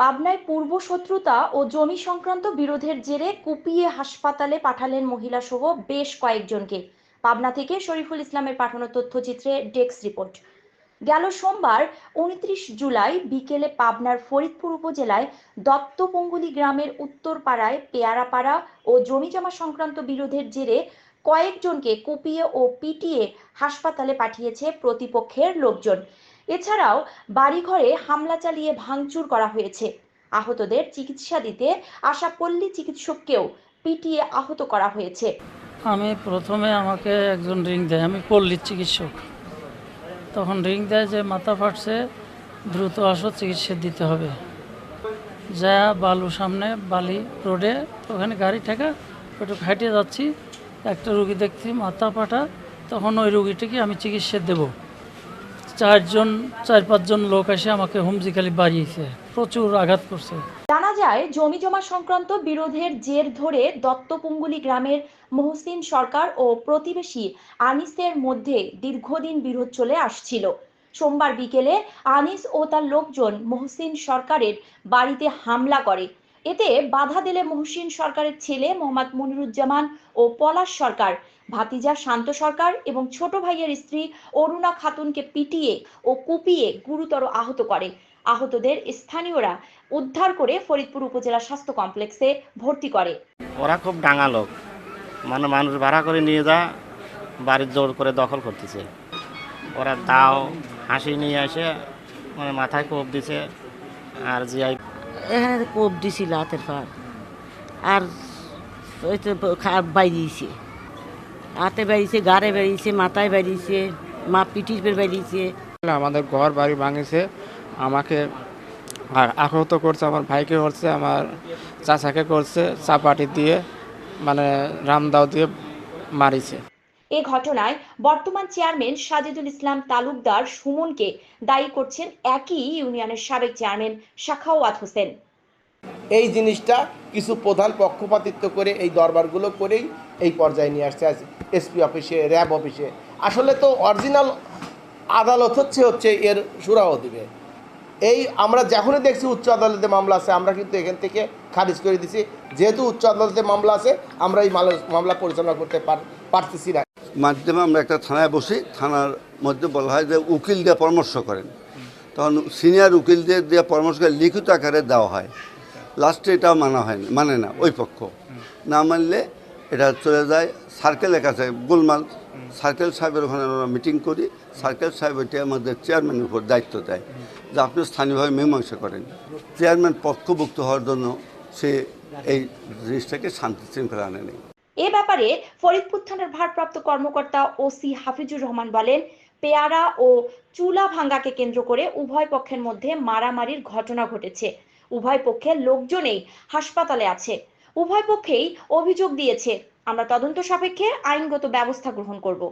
পাবনায় পূর্ব শত্রুতা ও জমি সংক্রান্ত বিরোধের জেরে কুপিয়ে হাসপাতালে পাঠালেন মহিলা সহ বেশ কয়েকজনকে। পাবনা থেকে শরীফুল ইসলামের পাঠানো তথ্যচিত্রে ডেক্স রিপোর্ট। গেল সোমবার, উনত্রিশ জুলাই বিকেলে পাবনার ফরিদপুর উপজেলায় দত্তপঙ্গুলি গ্রামের উত্তরপাড়ায় পেয়ারাপাড়া ও জমিজমা সংক্রান্ত বিরোধের জেরে কয়েকজনকে কুপিয়ে ও পিটিয়ে হাসপাতালে পাঠিয়েছে প্রতিপক্ষের লোকজন। এছাড়াও বাড়িঘরে হামলা চালিয়ে ভাঙচুর করা হয়েছে। আহতদের চিকিৎসা দিতে আসা পল্লী চিকিৎসককেও পিটিয়ে আহত করা হয়েছে। আমি প্রথমে আমাকে একজন রিং দেয়, আমি পল্লীর চিকিৎসক। তখন রিং দেয় যে, মাথা ফাটছে, দ্রুত আসো, চিকিৎসা দিতে হবে। যা বালু সামনে বালি রোডে, ওখানে গাড়ি ঠেকা একটু হাঁটিয়ে যাচ্ছি। একটা রুগী দেখছি, মাথা ফাটা, তখন ওই রুগীটিকে আমি চিকিৎসা দেব। চারজন, চার, পাঁচজন লোক এসে আমাকে হুমজিকালি বাড়িয়েছে। প্রচুর আঘাত করছে। জানা যায়, জমি জমা সংক্রান্ত বিরোধের জের ধরে দত্তপুঙ্গুলি গ্রামের মহসিন সরকার ও প্রতিবেশী আনিসের মধ্যে দীর্ঘদিন বিরোধ চলে আসছিল। সোমবার বিকেলে আনিস ও তার লোকজন মহসিন সরকারের বাড়িতে হামলা করে। এতে বাধা দিলে মহসিন সরকারের ছেলে মোহাম্মদ মনিরুজ্জামান ও পলাশ সরকার, ভাতিজা শান্ত সরকার এবং ছোট ভাইয়ের স্ত্রী অরুণা খাতুনকে পিটিয়ে ও কুপিয়ে গুরুতর আহত করে। আহতদের স্থানীয়রা উদ্ধার করে ফরিদপুর উপজেলা স্বাস্থ্য কমপ্লেক্সে ভর্তি করে। ওরা খুব ডাঙা লোক। মানে মানুষ ভাড়া করে নিয়ে যা, বাড়ির জোর করে দখল করতেছে। ওরা তাও হাসি নিয়ে আসে মানে মাথায় কোপ দিছে, আর জিআই এখানে কোপ দিছিল হাতের পার আর ওই তো বাইরিয়েছে হাতে বেরিয়েছে গাড়ে বেরিয়েছে মাথায় বেরিয়েছে মা পিঠির পের বেরিয়েছে আমাদের ঘর বাড়ি ভাঙেছে। আমাকে আ- আহত করছে, আমার ভাইকে করছে আমার চাচাকে করছে, চাপাটি দিয়ে মানে রামদাও দিয়ে মারিছে। এ ঘটনায় বর্তমান চেয়ারম্যান সাজেদুল ইসলাম তালুকদার সুমনকে দায়ী করছেন একই ইউনিয়নের সাবেক চেয়ারম্যান শাখাওয়াত হোসেন। এই জিনিসটা কিছু প্রধান পক্ষপাতিত্ব করে এই দরবারগুলো করেই এই পর্যায়ে নিয়ে আসছে এসপি অফিসে, র্যাব অফিসে। আসলে তো অরিজিনাল আদালত হচ্ছে হচ্ছে এর সুরাও দিবে। এই আমরা যখনই দেখছি উচ্চ আদালতে মামলা আছে, আমরা কিন্তু এখান থেকে খারিজ করে দিছি। যেহেতু উচ্চ আদালতে মামলা আছে, আমরা এই মাল- মামলা পরিচালনা করতে পার- পারতেছি না। মাধ্যমে আমরা একটা থানায় বসি, থানার মধ্যে বলা হয় যে উকিল দিয়ে পরামর্শ করেন। তখন সিনিয়র উকিলদের দিয়ে পরামর্শ করে লিখিত আকারে দেওয়া হয়। লাস্টে এটা মানা হয় না মানে না, ওই পক্ষ। না মানলে এটা চলে যায় সার্কেলের কাছে, গোলমাল। সার্কেল সাহেবের ওখানে আমরা মিটিং করি। সার্কেল সাহেব এটা আমাদের চেয়ারম্যানের উপর দায়িত্ব দেয় যে আপনি স্থানীয়ভাবে মীমাংসা করেন। চেয়ারম্যান পক্ষভুক্ত হওয়ার জন্য সে এই জিনিসটাকে শান্তি শৃঙ্খলা আনে নেই। এ ব্যাপারে ফরিদপুর থানার ভারপ্রাপ্ত কর্মকর্তা ওসি হাফিজুর রহমান বলেন, পেয়ারা ও চুলা ভাঙ্গাকে কেন্দ্র করে উভয় পক্ষের মধ্যে মারামারির ঘটনা ঘটেছে। উভয় পক্ষের লোকজনেই হাসপাতালে আছে। উভয় পক্ষেই অভিযোগ দিয়েছে। আমরা তদন্ত সাপেক্ষে আইনগত ব্যবস্থা গ্রহণ করব।